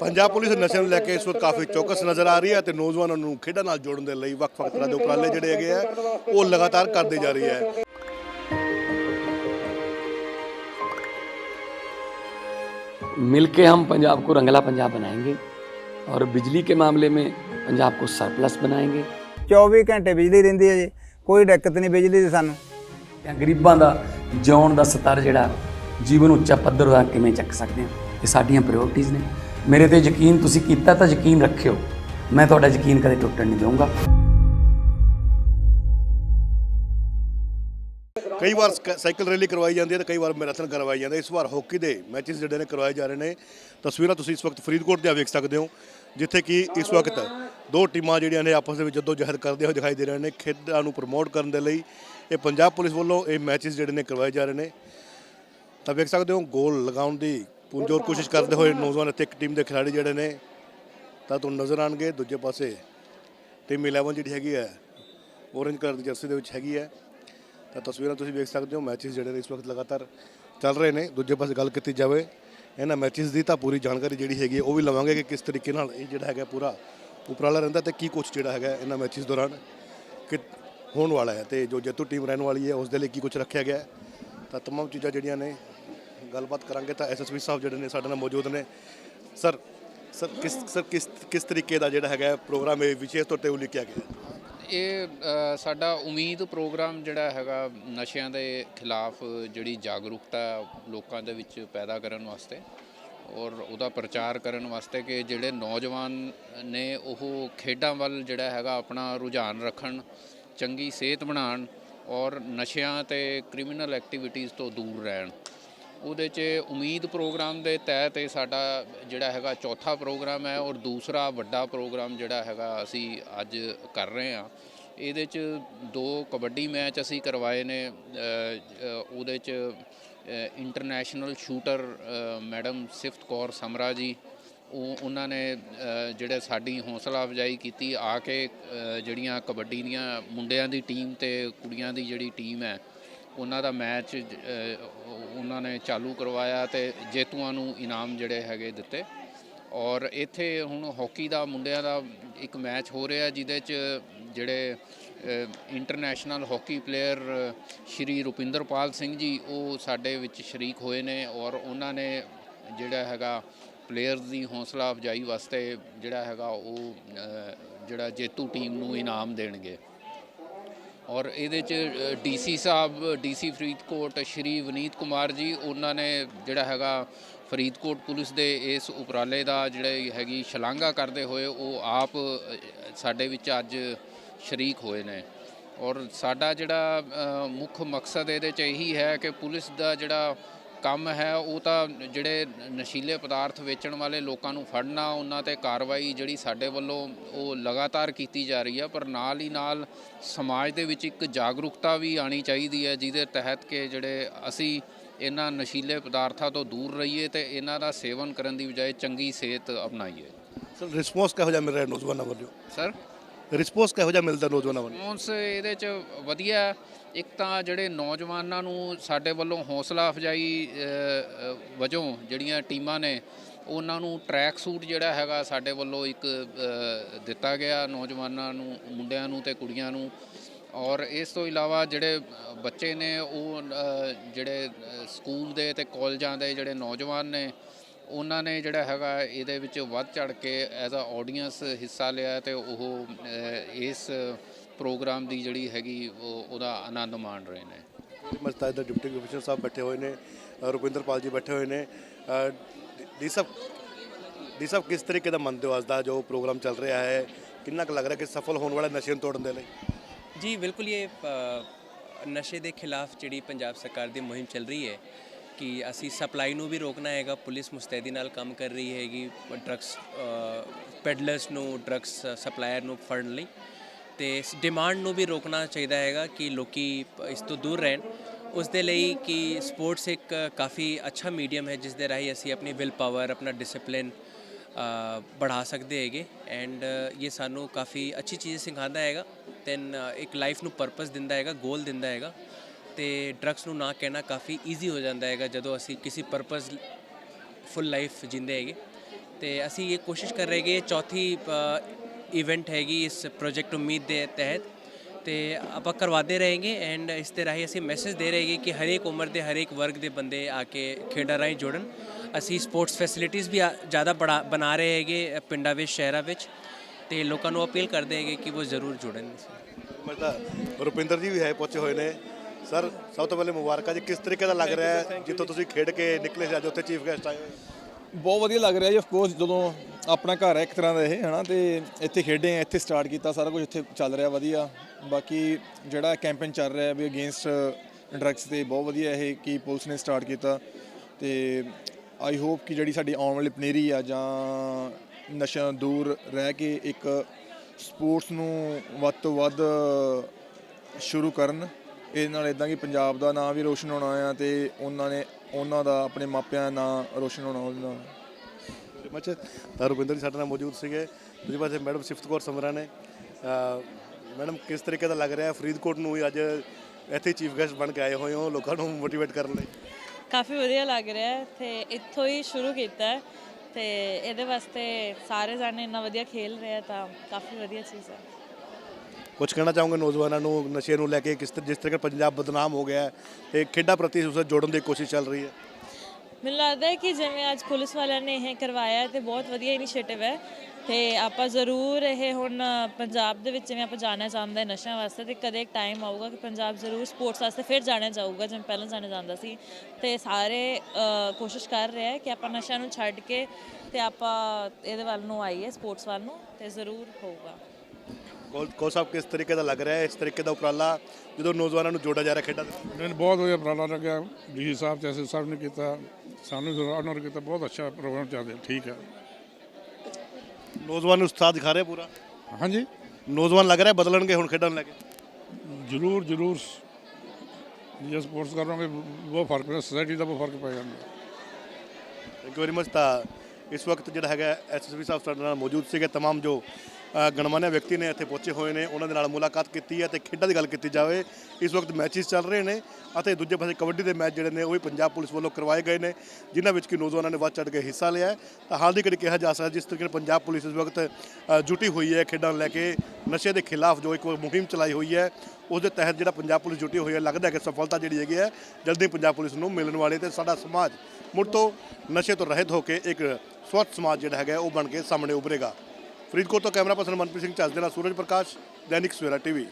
Punjab police ਨਸ਼ੇ ਨੂੰ ਲੈ ਕੇ ਇਸ ਵਕਤ ਕਾਫੀ ਚੌਕਸ ਨਜ਼ਰ ਆ ਰਹੀ ਹੈ ਤੇ ਨੌਜਵਾਨਾਂ ਨੂੰ ਖੇਡਾਂ ਨਾਲ ਜੋੜਨ ਦੇ ਲਈ ਵੱਖ-ਵੱਖ ਤਰ੍ਹਾਂ ਦੇ ਉਪਰਾਲੇ ਜਿਹੜੇ ਹੈਗੇ ਆ ਉਹ ਲਗਾਤਾਰ ਕਰਦੇ ਜਾ ਰਹੀ ਹੈ मिलके हम पंजाब को रंगला पंजाब बनाएंगे और बिजली के मामले में पंजाब को सरप्लस बनाएंगे 24 ਘੰਟੇ ਬਿਜਲੀ ਰਹਿੰਦੀ ਹੈ ਜੀ ਕੋਈ ਦਿੱਕਤ ਨਹੀਂ ਬਿਜਲੀ ਦੀ ਸਾਨੂੰ ਜਾਂ ਗਰੀਬਾਂ ਦਾ ਜਿਉਣ ਦਾ ਸਤਰ ਜਿਹੜਾ ਜੀਵਨ ਉੱਚਾ ਪੱਧਰ ਦਾ ਕਿਵੇਂ ਚੱਕ ਸਕਦੇ ਹਾਂ ਇਹ ਸਾਡੀਆਂ ਪ੍ਰਾਇੋਰਟੀਆਂ ਨੇ ਮੇਰੇ ਤੇ ਯਕੀਨ ਤੁਸੀਂ ਕੀਤਾ ਤਾਂ ਯਕੀਨ ਰੱਖਿਓ। ਮੈਂ ਤੁਹਾਡਾ ਯਕੀਨ ਕਦੇ ਟੁੱਟਣ ਨਹੀਂ ਦਊਂਗਾ। ਕਈ ਵਾਰ ਸਕ- ਸਾਈਕਲ ਰੈਲੀ ਕਰਵਾਈ ਜਾਂਦੀ ਹੈ ਤੇ ਕਈ ਵਾਰ ਮੈਰਾਥਨ ਕਰਵਾਈ ਜਾਂਦੇ ਇਸ ਵਾਰ ਹਾਕੀ ਦੇ ਮੈਚਸ ਜਿਹੜੇ ਨੇ ਕਰਵਾਏ ਜਾ ਰਹੇ ਨੇ। ਤਸਵੀਰਾਂ ਤੁਸੀਂ ਇਸ ਵਕਤ ਫਰੀਦਕੋਟ ਦੀਆਂ ਵੇਖ ਸਕਦੇ ਹੋ, ਜਿੱਥੇ ਕਿ ਇਸ ਵਕਤ ਦੋ ਟੀਮਾਂ ਜਿਹੜੀਆਂ ਨੇ ਆਪਸ ਦੇ ਵਿੱਚ ਜਦੋਂ ਜ਼ਹਿਰ ਕਰਦੇ ਹੋਏ ਦਿਖਾਈ ਦੇ ਰਹੇ ਨੇ। ਖੇਡਾਂ ਨੂੰ ਪ੍ਰਮੋਟ ਕਰਨ ਦੇ ਲਈ ਇਹ ਪੰਜਾਬ ਪੁਲਿਸ ਵੱਲੋਂ ਇਹ ਮੈਚਸ ਜਿਹੜੇ ਨੇ ਕਰਵਾਏ ਜਾ ਰਹੇ ਨੇ। ਤਾਂ ਵੇਖ ਸਕਦੇ ਹੋ, ਗੋਲ ਲਗਾਉਣ ਦੀ ਪੁਰਜੋਰ ਕੋਸ਼ਿਸ਼ ਕਰਦੇ ਹੋਏ ਨੌਜਵਾਨ ਅਤੇ ਇੱਕ ਟੀਮ ਦੇ ਖਿਡਾਰੀ ਜਿਹੜੇ ਨੇ, ਤਾਂ ਤੁਹਾਨੂੰ ਨਜ਼ਰ ਆਣਗੇ ਦੂਜੇ ਪਾਸੇ ਟੀਮ 11 ਜਿਹੜੀ ਹੈਗੀ ਹੈ, orange ਕਲਰ ਦੀ ਜਰਸੀ ਦੇ ਵਿੱਚ ਹੈਗੀ ਹੈ। ਤਾਂ ਤਸਵੀਰਾਂ ਤੁਸੀਂ ਵੇਖ ਸਕਦੇ ਹੋ ਮੈਚਸ ਜਿਹੜੇ ਨੇ ਇਸ ਵਕਤ ਲਗਾਤਾਰ ਚੱਲ ਰਹੇ ਨੇ। ਦੂਜੇ ਪਾਸੇ ਗੱਲ ਕੀਤੀ ਜਾਵੇ, ਇਹਨਾਂ ਮੈਚਸ ਦੀ ਤਾਂ ਪੂਰੀ ਜਾਣਕਾਰੀ ਜਿਹੜੀ ਹੈਗੀ ਹੈ, ਉਹ ਵੀ ਲਵਾਂਗੇ ਕਿ ਕਿਸ ਤਰੀਕੇ ਨਾਲ ਇਹ ਜਿਹੜਾ ਹੈਗਾ ਪੂਰਾ ਉਪਰਾਲਾ ਰਹਿੰਦਾ ਤੇ ਕੀ ਕੁਝ ਜਿਹੜਾ ਹੈਗਾ ਇਹਨਾਂ ਮੈਚਸ ਦੌਰਾਨ ਕਿ ਹੋਣ ਵਾਲਾ ਹੈ। ਤੇ ਜੋ ਜੇਤੂ ਟੀਮ ਰਹਿਣ ਵਾਲੀ ਹੈ, ਉਸ ਦੇ ਲਈ ਕੀ ਕੁਝ ਰੱਖਿਆ ਗਿਆ ਹੈ। ਤਾਂ ਤਮਾਮ ਚੀਜ਼ਾਂ ਜਿਹੜੀਆਂ ਨੇ ਗੱਲਬਾਤ ਕਰਾਂਗੇ ਤਾਂ ਐਸਐਸਪੀ ਸਾਹਿਬ ਜਿਹੜੇ ਨੇ ਸਾਡੇ ਨਾਲ ਮੌਜੂਦ ਨੇ। ਸਰ ਸਰ ਕਿਸ ਸਰ ਕਿਸ ਕਿਸ ਤਰੀਕੇ ਦਾ ਜਿਹੜਾ ਹੈਗਾ ਪ੍ਰੋਗਰਾਮ ਇਹ ਵਿਸ਼ੇਸ਼ ਤੌਰ ਤੇ ਉਲੀਕਿਆ ਗਿਆ? ਇਹ ਸਾਡਾ ਉਮੀਦ ਪ੍ਰੋਗਰਾਮ ਜਿਹੜਾ ਹੈਗਾ ਨਸ਼ਿਆਂ ਦੇ ਖਿਲਾਫ ਜਿਹੜੀ ਜਾਗਰੂਕਤਾ ਲੋਕਾਂ ਦੇ ਵਿੱਚ ਪੈਦਾ ਕਰਨ ਵਾਸਤੇ ਔਰ ਉਹਦਾ ਪ੍ਰਚਾਰ ਕਰਨ ਵਾਸਤੇ ਕਿ ਜਿਹੜੇ ਨੌਜਵਾਨ ਨੇ ਉਹ ਖੇਡਾਂ ਵੱਲ ਜਿਹੜਾ ਹੈਗਾ ਆਪਣਾ ਰੁਝਾਨ ਰੱਖਣ, ਚੰਗੀ ਸਿਹਤ ਬਣਾਉਣ ਔਰ ਨਸ਼ਿਆਂ ਤੇ ਕ੍ਰਿਮੀਨਲ ਐਕਟੀਵਿਟੀਜ਼ ਤੋਂ ਦੂਰ ਰਹਿਣ। ਉਹਦੇ 'ਚ ਉਮੀਦ ਪ੍ਰੋਗਰਾਮ ਦੇ ਤਹਿਤ ਇਹ ਸਾਡਾ ਜਿਹੜਾ ਹੈਗਾ ਚੌਥਾ ਪ੍ਰੋਗਰਾਮ ਹੈ ਔਰ ਦੂਸਰਾ ਵੱਡਾ ਪ੍ਰੋਗਰਾਮ ਜਿਹੜਾ ਹੈਗਾ ਅਸੀਂ ਅੱਜ ਕਰ ਰਹੇ ਹਾਂ। ਇਹਦੇ 'ਚ ਦੋ ਕਬੱਡੀ ਮੈਚ ਅਸੀਂ ਕਰਵਾਏ ਨੇ ਉਹਦੇ 'ਚ ਇੰਟਰਨੈਸ਼ਨਲ ਸ਼ੂਟਰ ਮੈਡਮ ਸਿਫਤ ਕੌਰ ਸਮਰਾ ਜੀ, ਉਹ, ਉਹਨਾਂ ਨੇ ਜਿਹੜੇ ਸਾਡੀ ਹੌਸਲਾ ਅਫਜਾਈ ਕੀਤੀ ਆ ਕੇ ਜਿਹੜੀਆਂ ਕਬੱਡੀ ਦੀਆਂ ਮੁੰਡਿਆਂ ਦੀ ਟੀਮ ਤੇ ਕੁੜੀਆਂ ਦੀ ਜਿਹੜੀ ਟੀਮ ਹੈ ਉਹਨਾਂ ਦਾ ਮੈਚ ਉਹਨਾਂ ਨੇ ਚਾਲੂ ਕਰਵਾਇਆ ਤੇ ਜੇਤੂਆਂ ਨੂੰ ਇਨਾਮ ਜਿਹੜੇ ਹੈਗੇ ਦਿੱਤੇ। ਔਰ ਇੱਥੇ ਹੁਣ ਹਾਕੀ ਦਾ, ਮੁੰਡਿਆਂ ਦਾ ਇੱਕ ਮੈਚ ਹੋ ਰਿਹਾ, ਜਿਹਦੇ 'ਚ ਜਿਹੜੇ international hockey player Shri Rupinderpal Singh ji, ਉਹ ਸਾਡੇ ਵਿੱਚ ਸ਼ਰੀਕ ਹੋਏ ਨੇ ਔਰ ਉਹਨਾਂ ਨੇ ਜਿਹੜਾ ਹੈਗਾ ਪਲੇਅਰਸ ਦੀ ਹੌਸਲਾ ਅਫਜਾਈ ਵਾਸਤੇ ਜਿਹੜਾ ਹੈਗਾ ਉਹ ਜਿਹੜਾ ਜੇਤੂ ਟੀਮ ਨੂੰ ਇਨਾਮ ਦੇਣਗੇ। ਔਰ ਇਹਦੇ ਚ ਡੀਸੀ ਸਾਹਿਬ ਡੀਸੀ ਫਰੀਦਕੋਟ ਸ਼੍ਰੀ ਵਨੀਤ ਕੁਮਾਰ ਜੀ, ਉਹਨਾਂ ਨੇ ਜਿਹੜਾ ਹੈਗਾ ਫਰੀਦਕੋਟ ਪੁਲਿਸ ਦੇ ਇਸ ਉਪਰਾਲੇ ਦਾ ਜਿਹੜੇ ਹੈਗੀ ਸ਼ਲਾਘਾ ਕਰਦੇ ਹੋਏ ਉਹ ਆਪ ਸਾਡੇ ਵਿੱਚ ਅੱਜ ਸ਼ਰੀਕ ਹੋਏ ਨੇ। ਔਰ ਸਾਡਾ ਜਿਹੜਾ ਮੁੱਖ ਮਕਸਦ ਇਹਦੇ ਚ ਇਹੀ ਹੈ ਕਿ ਪੁਲਿਸ ਦਾ ਜਿਹੜਾ ਕੰਮ ਹੈ ਉਹ ਤਾਂ ਜਿਹੜੇ ਨਸ਼ੀਲੇ ਪਦਾਰਥ ਵੇਚਣ ਵਾਲੇ ਲੋਕਾਂ ਨੂੰ ਫੜਨਾ ਉਹਨਾਂ ਤੇ ਕਾਰਵਾਈ ਜਿਹੜੀ ਸਾਡੇ ਵੱਲੋਂ ਉਹ ਲਗਾਤਾਰ ਕੀਤੀ ਜਾ ਰਹੀ ਹੈ ਪਰ ਨਾਲ ਹੀ ਨਾਲ ਸਮਾਜ ਦੇ ਵਿੱਚ ਇੱਕ ਜਾਗਰੂਕਤਾ ਵੀ ਆਣੀ ਚਾਹੀਦੀ ਹੈ ਜਿਹਦੇ ਤਹਿਤ ਕਿ ਜਿਹੜੇ ਅਸੀਂ ਇਹਨਾਂ ਨਸ਼ੀਲੇ ਪਦਾਰਥਾਂ ਤੋਂ ਦੂਰ ਰਹੀਏ ਤੇ ਇਹਨਾਂ ਦਾ ਸੇਵਨ ਕਰਨ ਦੀ ਬਜਾਏ ਚੰਗੀ ਸਿਹਤ ਅਪਣਾਈਏ। ਸਰ ਰਿਸਪੌਂਸ ਕਿਹੋ ਜਿਹਾ ਮਿਲ ਰਿਹਾ ਨੌਜਵਾਨਾਂ ਵੱਲੋਂ? ਸਰ ਰਿਸਪੌਂਸ ਕਿਹੋ ਜਿਹਾ ਮਿਲਦਾ ਨੌਜਵਾਨਾਂ ਵੱਲੋਂ? ਰਿਸਪੌਂਸ ਇਹਦੇ ਚ ਵਧੀਆ ਇੱਕ ਤਾਂ ਜਿਹੜੇ ਨੌਜਵਾਨਾਂ ਨੂੰ ਸਾਡੇ ਵੱਲੋਂ ਹੌਸਲਾ ਅਫਜਾਈ ਵਜੋਂ ਜਿਹੜੀਆਂ ਟੀਮਾਂ ਨੇ, ਉਹਨਾਂ ਨੂੰ ਟਰੈਕ ਸੂਟ ਜਿਹੜਾ ਹੈਗਾ ਸਾਡੇ ਵੱਲੋਂ ਇੱਕ ਦਿੱਤਾ ਗਿਆ ਨੌਜਵਾਨਾਂ ਨੂੰ, ਮੁੰਡਿਆਂ ਨੂੰ ਤੇ ਕੁੜੀਆਂ ਨੂੰ। ਔਰ ਇਸ ਤੋਂ ਇਲਾਵਾ ਜਿਹੜੇ ਬੱਚੇ ਨੇ, ਉਹ ਜਿਹੜੇ ਸਕੂਲ ਦੇ ਤੇ ਕਾਲਜਾਂ ਦੇ ਜਿਹੜੇ ਨੌਜਵਾਨ ਨੇ ਉਹਨਾਂ ਨੇ ਜਿਹੜਾ ਹੈਗਾ ਇਹਦੇ ਵਿੱਚ ਵੱਧ ਚੜ ਕੇ ਐਜ਼ ਅ ਆਡੀਅנס ਹਿੱਸਾ ਲਿਆ ਤੇ ਉਹ ਇਸ ਪ੍ਰੋਗਰਾਮ ਦੀ ਜਿਹੜੀ ਹੈਗੀ ਉਹ ਉਹਦਾ ਆਨੰਦ ਮਾਣ ਰਹੇ ਨੇ। ਮਸਤਾਜ ਦਾ ਡਿਪਟੀ ਕਮਿਸ਼ਨਰ ਸਾਹਿਬ ਬੈਠੇ ਹੋਏ ਨੇ ਅ, ਰੁਪਿੰਦਰ ਪਾਲ ਜੀ ਬੈਠੇ ਹੋਏ ਨੇ। ਡੀ ਸਾਹਿਬ ਡੀ ਸਾਹਿਬ ਕਿਸ ਤਰੀਕੇ ਦਾ ਮੰਨਦੇ ਹੋ ਅੱਜ ਦਾ ਜੋ ਪ੍ਰੋਗਰਾਮ ਚੱਲ ਰਿਹਾ ਹੈ? ਕਿੰਨਾ ਕੁ ਲੱਗ ਰਿਹਾ ਕਿ ਸਫਲ ਹੋਣ ਵਾਲਾ ਨਸ਼ੇ ਨੂੰ ਤੋੜਨ ਦੇ ਲਈ? ਜੀ ਬਿਲਕੁਲ ਇਹ ਨਸ਼ੇ ਦੇ ਖਿਲਾਫ ਜਿਹੜੀ ਪੰਜਾਬ ਸਰਕਾਰ ਦੀ ਮੁਹਿੰਮ ਚੱਲ ਰਹੀ ਹੈ ਕਿ ਅਸੀਂ ਸਪਲਾਈ ਨੂੰ ਵੀ ਰੋਕਣਾ ਹੈਗਾ ਪੁਲਿਸ ਮੁਸਤੈਦੀ ਨਾਲ ਕੰਮ ਕਰ ਰਹੀ ਹੈਗੀ ਡਰੱਗਸ ਪੈਡਲਰਸ ਨੂੰ ਡਰੱਗਸ ਸਪਲਾਇਰ ਨੂੰ ਫੜਨ ਲਈ। ਤੇ ਡਿਮਾਂਡ ਨੂੰ ਵੀ ਰੋਕਣਾ ਚਾਹੀਦਾ ਹੈਗਾ ਕਿ ਲੋਕੀ ਇਸ ਤੋਂ ਦੂਰ ਰਹਿਣ। ਉਸ ਦੇ ਲਈ ਕਿ ਸਪੋਰਟਸ ਇੱਕ ਕਾਫੀ ਅੱਛਾ ਮੀਡੀਅਮ ਹੈ ਜਿਸ ਦੇ ਰਾਹੀਂ ਅਸੀਂ ਆਪਣੀ ਵਿਲ ਪਾਵਰ ਆਪਣਾ ਡਿਸਪਲਿਨ ਅ, बढ़ा ਸਕਦੇ ਹੈਗੇ। ਐਂਡ ਇਹ ਸਾਨੂੰ ਕਾਫੀ ਅੱਛੀ ਚੀਜ਼ ਸਿਖਾਉਂਦਾ ਹੈਗਾ। ਦੈਨ ਇੱਕ ਲਾਈਫ ਨੂੰ ਪਰਪਸ ਦਿੰਦਾ ਹੈਗਾ ਗੋਲ ਦਿੰਦਾ ਹੈਗਾ। ਤੇ ਡਰੱਗਸ ਨੂੰ ਨਾ ਕਹਿਣਾ ਕਾਫੀ ਈਜ਼ੀ ਹੋ ਜਾਂਦਾ ਹੈਗਾ ਜਦੋਂ ਅਸੀਂ ਕਿਸੇ ਪਰਪਸ ਫੁੱਲ ਲਾਈਫ ਜਿੰਦੇ ਹੈਗੇ। ਤੇ ਅਸੀਂ ਇਹ ਕੋਸ਼ਿਸ਼ ਕਰ ਰਹੇ ਕਿ ਚੌਥੀ ਇਵੈਂਟ ਹੈਗੀ ਇਸ ਪ੍ਰੋਜੈਕਟ ਉਮੀਦ ਦੇ ਤਹਿਤ। ਤੇ ਆਪਾਂ ਕਰਵਾਦੇ ਰਹੇਂਗੇ ਐਂਡ ਇਸ ਦੇ ਰਾਹੀਂ ਅਸੀਂ ਮੈਸੇਜ ਦੇ ਰਹੇਗੇ ਕਿ ਹਰੇਕ ਉਮਰ ਦੇ ਹਰੇਕ ਵਰਗ ਦੇ ਬੰਦੇ ਆ ਕੇ ਖੇਡਾਂ ਰਾਹੀਂ ਜੁੜਨ। ਅਸੀਂ ਸਪੋਰਟਸ ਫੈਸਿਲਿਟੀਜ਼ ਵੀ ਆ- ਜ਼ਿਆਦਾ ਬੜਾ ਬਣਾ ਰਹੇ ਹੈਗੇ ਪਿੰਡਾਂ ਵਿੱਚ, ਸ਼ਹਿਰਾਂ ਵਿੱਚ। ਤੇ ਲੋਕਾਂ ਨੂੰ ਅਪੀਲ ਕਰਦੇ ਹੈਗੇ ਕਿ ਉਹ ਜ਼ਰੂਰ ਜੁੜਨ। ਮੈਂ ਰੁਪਿੰਦਰ ਜੀ ਵੀ ਹੈ, ਪਹੁੰਚੇ ਹੋਏ ਨੇ। ਸਰ, ਸਭ ਤੋਂ ਪਹਿਲੇ ਮੁਬਾਰਕਾਂ ਜੀ। ਕਿਸ ਤਰੀਕੇ ਦਾ ਲੱਗ ਰਿਹਾ ਹੈ? ਜਿੱਥੋਂ ਤੁਸੀਂ ਖੇਡ ਕੇ ਨਿਕਲੇ ਸੀ, ਅੱਜ ਉੱਥੇ ਚੀਫ ਗੈਸਟ ਆਏ ਬਹੁਤ ਵਧੀਆ ਲੱਗ ਰਿਹਾ ਜੀ ਆਫ ਕੋਰਸ ਜਦੋਂ ਆਪਣਾ ਘਰ ਹੈ ਇੱਕ ਤਰ੍ਹਾਂ ਦਾ ਇਹ, ਹਨਾ, ਤੇ ਇੱਥੇ ਖੇਡੇ ਆ, ਇੱਥੇ ਸਟਾਰਟ ਕੀਤਾ, ਸਾਰਾ ਕੁਝ ਇੱਥੇ ਚੱਲ ਰਿਹਾ, ਵਧੀਆ। ਬਾਕੀ ਜਿਹੜਾ ਕੈਂਪੇਨ ਚੱਲ ਰਿਹਾ ਵੀ ਅਗੇਂਸਟ ਡਰੱਗਸ ਤੇ ਬਹੁਤ ਵਧੀਆ ਇਹ ਕਿ ਪੁਲਿਸ ਨੇ ਸਟਾਰਟ ਕੀਤਾ। ਤੇ ਆਈ ਹੋਪ ਕਿ ਜਿਹੜੀ ਸਾਡੀ ਆਉਣ ਵਾਲੀ ਪਨੀਰੀ ਆ ਜਾਂ ਨਸ਼ਿਆਂ ਦੂਰ ਰਹਿ ਕੇ ਇੱਕ ਸਪੋਰਟਸ ਨੂੰ ਵੱਧ ਤੋਂ ਵੱਧ ਸ਼ੁਰੂ ਕਰਨ। ਇਹਦੇ ਨਾਲ ਇਦਾਂ ਕਿ ਪੰਜਾਬ ਦਾ ਨਾਂ ਵੀ ਰੋਸ਼ਨ ਹੋਣਾ ਆ ਤੇ ਉਹਨਾਂ ਨੇ ਉਹਨਾਂ ਦਾ ਆਪਣੇ ਮਾਪਿਆਂ ਦਾ ਨਾਂ ਰੋਸ਼ਨ ਹੋਣਾ ਉਹਦੇ ਨਾਲ। ਮਚ ਤਾਂ ਰੁਪਿੰਦਰ ਜੀ ਸਾਡੇ ਨਾਲ ਮੌਜੂਦ ਸੀਗੇ। ਦੂਜੇ ਪਾਸੇ ਮੈਡਮ ਸਿਫਤ ਕੌਰ ਸਮਰਾ ਨੇ। ਮੈਡਮ ਕਿਸ ਤਰੀਕੇ ਦਾ ਲੱਗ ਰਿਹਾ ਹੈ ਫਰੀਦਕੋਟ ਨੂੰ ਵੀ ਅੱਜ ਇੱਥੇ ਚੀਫ ਗੈਸਟ ਬਣ ਕੇ ਆਏ ਹੋਏ ਹੋ ਲੋਕਾਂ ਨੂੰ ਮੋਟੀਵੇਟ ਕਰਨ ਲਈ? ਕਾਫੀ ਵਧੀਆ ਲੱਗ ਰਿਹਾ ਹੈ। ਤੇ ਇੱਥੋਂ ਹੀ ਸ਼ੁਰੂ ਕੀਤਾ ਹੈ। ਤੇ ਇਹਦੇ ਵਾਸਤੇ ਸਾਰੇ ਜਾਣੇ ਇੰਨਾ ਵਧੀਆ ਖੇਲ ਰਹੇ ਆ ਤਾਂ ਕਾਫੀ ਵਧੀਆ ਚੀਜ਼ ਹੈ। ਕੁਝ ਕਹਿਣਾ ਚਾਹੋਗੇ ਨੌਜਵਾਨਾਂ ਨੂੰ, ਨਸ਼ੇ ਨੂੰ ਲੈ ਕੇ ਕਿਸ ਤਰ੍ਹਾਂ ਜਿਸ ਤਰ੍ਹਾਂ ਪੰਜਾਬ ਬਦਨਾਮ ਹੋ ਗਿਆ ਹੈ ਤੇ ਖੇਡਾਂ ਪ੍ਰਤੀ ਉਸ ਨਾਲ ਜੋੜਨ ਦੀ ਕੋਸ਼ਿਸ਼ ਚੱਲ ਰਹੀ ਹੈ? ਮੈਨੂੰ ਲੱਗਦਾ ਹੈ ਕਿ ਜਿਵੇਂ ਅੱਜ ਪੁਲਿਸ ਵਾਲਿਆਂ ਨੇ ਇਹ ਕਰਵਾਇਆ ਹੈ ਤੇ ਬਹੁਤ ਵਧੀਆ ਇਨੀਸ਼ੀਏਟਿਵ ਹੈ ਤੇ ਆਪਾਂ ਜ਼ਰੂਰ ਇਹ ਹੁਣ ਪੰਜਾਬ ਦੇ ਵਿੱਚ ਜਿਵੇਂ ਆਪਾਂ ਜਾਣਾ ਚਾਹੁੰਦੇ ਨਸ਼ਿਆਂ ਵਾਸਤੇ ਤੇ ਕਦੇ ਇੱਕ ਟਾਈਮ ਆਊਗਾ ਕਿ ਪੰਜਾਬ ਜ਼ਰੂਰ ਸਪੋਰਟਸ ਵਾਸਤੇ ਫਿਰ ਜਾਣਿਆ ਜਾਊਗਾ, ਜਿਵੇਂ ਪਹਿਲਾਂ ਜਾਣਿਆ ਜਾਂਦਾ ਸੀ ਤੇ ਸਾਰੇ ਕੋਸ਼ਿਸ਼ ਕਰ ਰਹੇ ਹੈ ਕਿ ਆਪਾਂ ਨਸ਼ਿਆਂ ਨੂੰ ਛੱਡ ਕੇ ਤੇ ਆਪਾਂ ਇਹਦੇ ਵੱਲ ਨੂੰ ਆਈਏ ਸਪੋਰਟਸ ਵੱਲ ਨੂੰ ਤੇ ਜ਼ਰੂਰ ਹੋਊਗਾ। ਕੋਲ ਕੋਲ ਸਾਹਿਬ ਕਿਸ ਤਰੀਕੇ ਦਾ ਲੱਗ ਰਿਹਾ ਹੈ ਇਸ ਤਰੀਕੇ ਦਾ ਉਪਰਾਲਾ ਜਦੋਂ ਨੌਜਵਾਨਾਂ ਨੂੰ ਜੋੜਿਆ ਜਾ ਰਿਹਾ ਖੇਡਾਂ ਦੇ ਨਾਲ? ਮੈਨੂੰ ਬਹੁਤ ਵਧੀਆ ਉਪਰਾਲਾ ਲੱਗਿਆ ਡੀ ਸਾਹਿਬ ਤੇ ਐਸਐਸ ਸਾਹਿਬ ਨੇ ਕੀਤਾ ਸਾਨੂੰ ਵੀ ਆਨਰ ਕੀਤਾ ਬਹੁਤ ਅੱਛਾ ਪ੍ਰੋਗਰਾਮ ਚੱਲ ਰਿਹਾ ਠੀਕ ਹੈ ਨੌਜਵਾਨ ਨੂੰ ਉਤਸ਼ਾਹ ਦਿਖਾ ਰਿਹਾ ਪੂਰਾ ਹਾਂਜੀ ਨੌਜਵਾਨ ਲੱਗ ਰਿਹਾ ਬਦਲਣਗੇ ਹੁਣ ਖੇਡਾਂ ਨੂੰ ਲੈ ਕੇ ਜ਼ਰੂਰ ਜ਼ਰੂਰ ਜੇ ਸਪੋਰਟਸ ਕਰਾਂਗੇ ਬਹੁਤ ਫਰਕ ਪੈਂਦਾ ਸੋਸਾਇਟੀ ਦਾ ਬਹੁਤ ਫਰਕ ਪੈ ਜਾਂਦਾ ਥੈਂਕ ਯੂ ਵੈਰੀ ਮਚ ਤਾਂ ਇਸ ਵਕਤ ਜਿਹੜਾ ਹੈਗਾ ਐਸਐਸਪੀ ਸਾਹਿਬ ਸਾਡੇ ਨਾਲ ਮੌਜੂਦ ਸੀਗੇ तमाम ਜੋ ਅ, ਗਣਮਾਨਿਆ ਵਿਅਕਤੀ ਨੇ ਇੱਥੇ ਪਹੁੰਚੇ ਹੋਏ ਨੇ। ਉਹਨਾਂ ਦੇ ਨਾਲ ਮੁਲਾਕਾਤ ਕੀਤੀ ਹੈ ਤੇ ਖੇਡਾਂ ਦੀ ਗੱਲ ਕੀਤੀ ਜਾਵੇ ਇਸ ਵਕਤ ਮੈਚਿਸ ਚੱਲ ਰਹੇ ਨੇ ਅਤੇ ਦੂਜੇ ਪਾਸੇ ਕਬੱਡੀ ਦੇ ਮੈਚ ਜਿਹੜੇ ਨੇ ਉਹ ਵੀ ਪੰਜਾਬ ਪੁਲਿਸ ਵੱਲੋਂ ਕਰਵਾਏ ਗਏ ਨੇ ਜਿਨ੍ਹਾਂ ਵਿੱਚ ਕਿ ਨੌਜਵਾਨਾਂ ਨੇ ਵੱਧ ਚੜ੍ਹ ਕੇ ਹਿੱਸਾ ਲਿਆ ਤਾਂ ਹਾਲ ਦੀ ਘੜੀ ਕਿਹਾ ਜਾ ਸਕਦਾ ਜਿਸ ਤਰੀਕੇ ਨਾਲ ਪੰਜਾਬ ਪੁਲਿਸ ਇਸ ਵਕਤ ਅ, ਜੁਟੀ ਹੋਈ ਹੈ ਖੇਡਾਂ ਨੂੰ ਲੈ ਕੇ ਨਸ਼ੇ ਦੇ ਖਿਲਾਫ ਜੋ ਇੱਕ ਮੁਹਿੰਮ ਚਲਾਈ ਹੋਈ ਹੈ ਉਸ ਦੇ ਤਹਿਤ ਜਿਹੜਾ ਪੰਜਾਬ ਪੁਲਿਸ ਜੁਟੀ ਹੋਈ ਹੈ ਲੱਗਦਾ ਹੈ ਕਿ ਸਫਲਤਾ ਜਿਹੜੀ ਹੈਗੀ ਹੈ ਜਲਦੀ ਪੰਜਾਬ ਪੁਲਿਸ ਨੂੰ ਮਿਲਣ ਵਾਲੀ ਤੇ ਸਾਡਾ ਸਮਾਜ ਮੁੜ ਤੋਂ ਨਸ਼ੇ ਤੋਂ ਰਹਿਤ ਹੋ ਕੇ ਇੱਕ ਸਵੱਛ ਸਮਾਜ ਜਿਹੜਾ ਹੈਗਾ ਉਹ ਬਣ ਕੇ ਸਾਹਮਣੇ ਉਭਰੇਗਾ। ਫਰੀਦਕੋਟ ਤੋਂ ਕੈਮਰਾ ਪਰਸਨ ਮਨਪ੍ਰੀਤ ਸਿੰਘ ਝੱਜ ਦੇ ਨਾਲ ਸੂਰਜ ਪ੍ਰਕਾਸ਼ ਦੈਨਿਕ ਸਵੇਰਾ ਟੀਵੀ।